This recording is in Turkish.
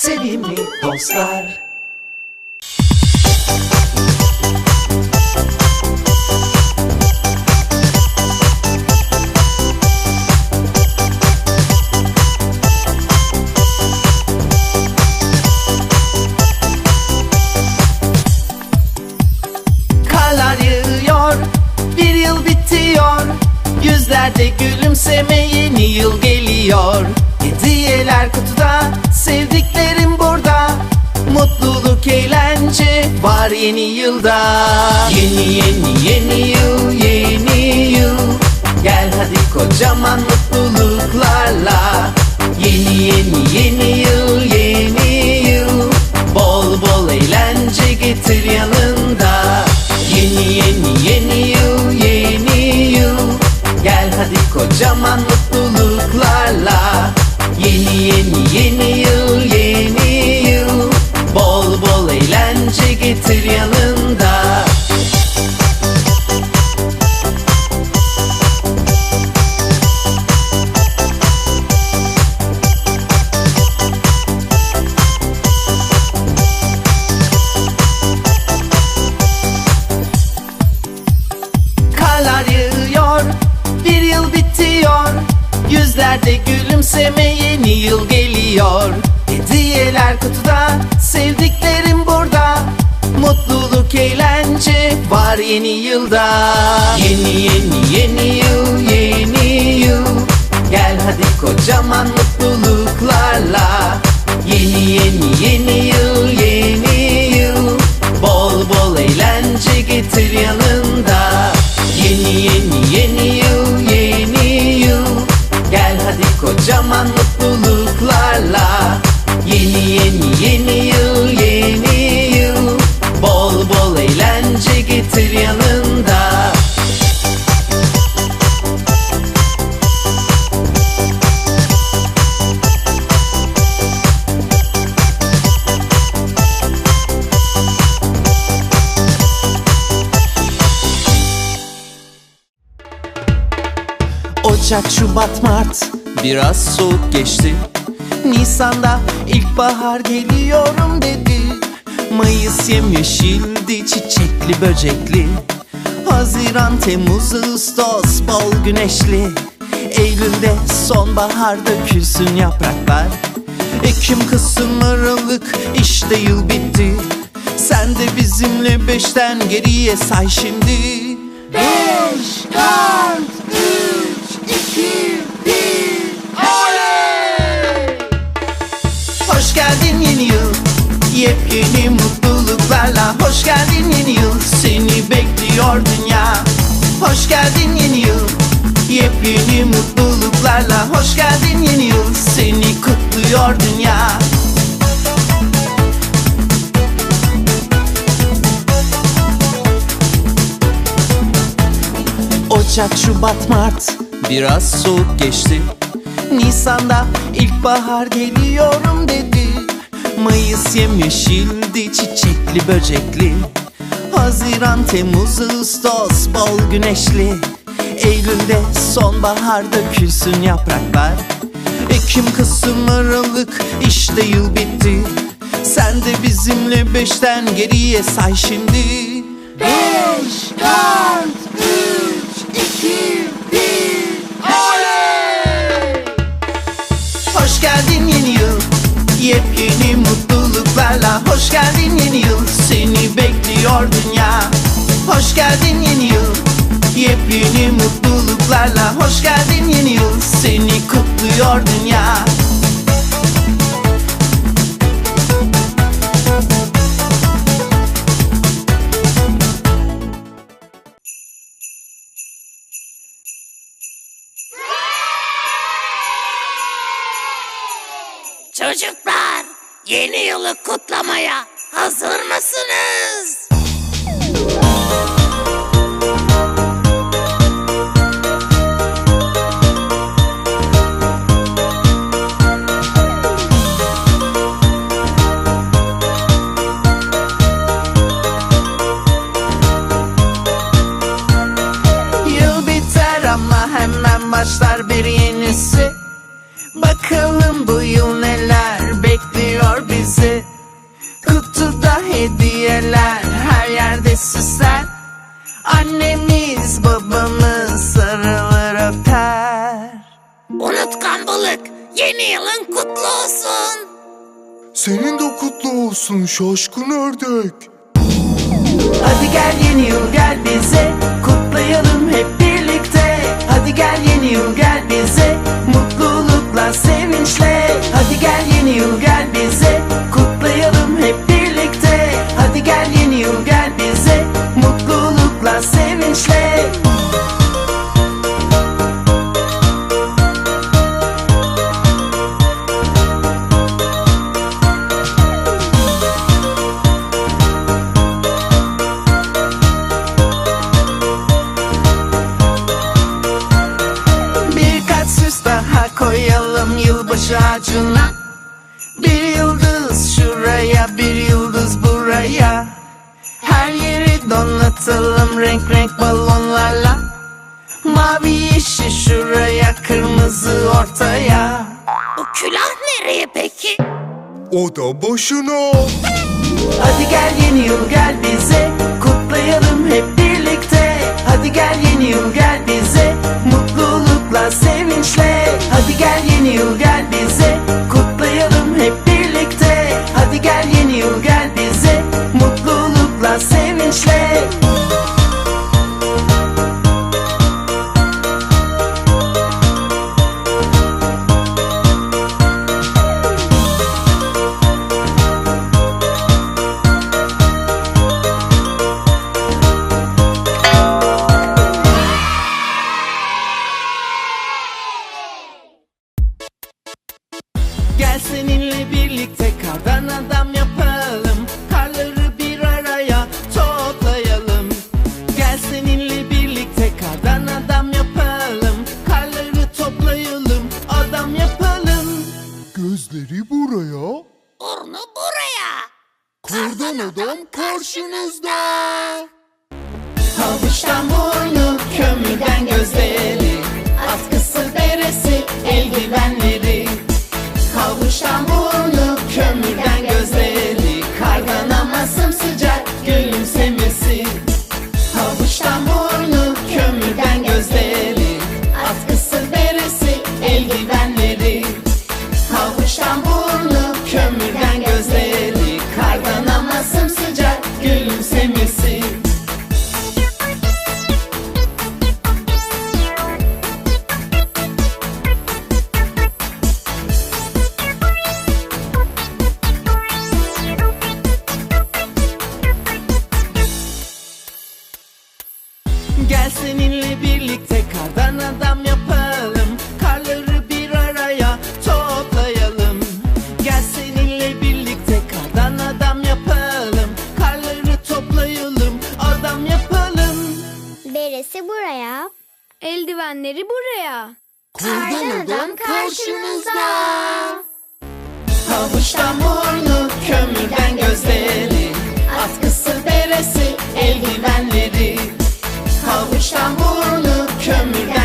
sevimli dostlar. Karlar yağıyor, bir yıl bitiyor Yüzlerde gülümseme yeni yıl geliyor Hediyeler kutuda, var yeni yılda. Yeni yeni yeni yıl, yeni yıl. Gel hadi kocaman mutluluklarla. Yeni yeni yeni yıl, yeni yıl. Bol bol eğlence getir yanında. Yeni yeni yeni yıl yeni yıl. Gel hadi kocaman mutluluklarla. Yeni yeni yeni gülümseme yeni yıl geliyor. Hediyeler kutuda, sevdiklerim burada. Mutluluk, eğlence var yeni yılda. Yeni yeni yeni yıl, yeni yıl. Gel hadi kocaman mutluluklarla. Yeni yeni yeni yıl, yeni kocaman mutluluklarla Yeni yeni yeni yıl yeni yıl. Bol bol eğlence getir yanında. Ocak, Şubat, Mart biraz soğuk geçti. Nisan'da ilkbahar geliyorum dedi. Mayıs yemyeşildi çiçekli böcekli. Haziran, Temmuz, Ağustos bol güneşli. Eylül'de sonbahar dökülsün yapraklar. Ekim, Kasım, Aralık işte yıl bitti. Sen de bizimle beşten geriye say şimdi. Beş, dört, Yepyeni mutluluklarla. Hoş geldin yeni yıl Seni bekliyor dünya. Hoş geldin yeni yıl Yepyeni mutluluklarla. Hoş geldin yeni yıl Seni kutluyor dünya. Ocak, Şubat, Mart biraz soğuk geçti. Nisan'da ilkbahar geliyorum dedi Mayıs yemyeşildi çiçekli böcekli. Haziran, Temmuz, Ağustos bol güneşli. Eylül'de sonbahar dökülsün yapraklar. Ekim, Kasım, Aralık işte yıl bitti. Sen de bizimle beşten geriye say şimdi. Beş, dört, üç, iki, bir, Hoş geldin yeni Yepyeni mutluluklarla. Hoş geldin yeni yıl Seni bekliyor dünya. Hoş geldin yeni yıl Yepyeni mutluluklarla. Hoş geldin yeni yıl Seni kutluyor dünya yeni yılı kutlamaya hazır mısınız? Yıl biter ama hemen başlar bir yenisi Bakalım bu yıl neler bekliyor bizi. Kutuda hediyeler her yerde süsler Annemiz babamız sarılır öper. Unutkan balık yeni yılın kutlu olsun. Senin de kutlu olsun şaşkın ördek. Hadi gel yeni yıl gel bize. Kutlayalım hep birlikte. Hadi gel yeni yıl gel bize donatalım renk renk balonlarla. Mavi yeşil şuraya kırmızı ortaya. Bu külah nereye peki? O da başına. Hadi gel yeni yıl gel bize. Kutlayalım hep birlikte. Hadi gel yeni yıl gel bize Gel seninle birlikte kardan adam yapalım Karları bir araya toplayalım Gel seninle birlikte kardan adam yapalım Karları toplayalım adam yapalım Gözleri buraya. Burnu buraya. Kardan adam karşınızda. Havuçtan burnu, kömürden gözleri Atkısı beresi, eldivenleri Havuçtan Gel seninle birlikte kardan adam yapalım Karları bir araya toplayalım Gel seninle birlikte kardan adam yapalım Karları toplayalım adam yapalım Beresi buraya. Eldivenleri buraya. Kardan adam karşınızda. Havuçtan burnu, kömürden gözleri Atkısı beresi, eldivenleri Havuçtan burnu kömürden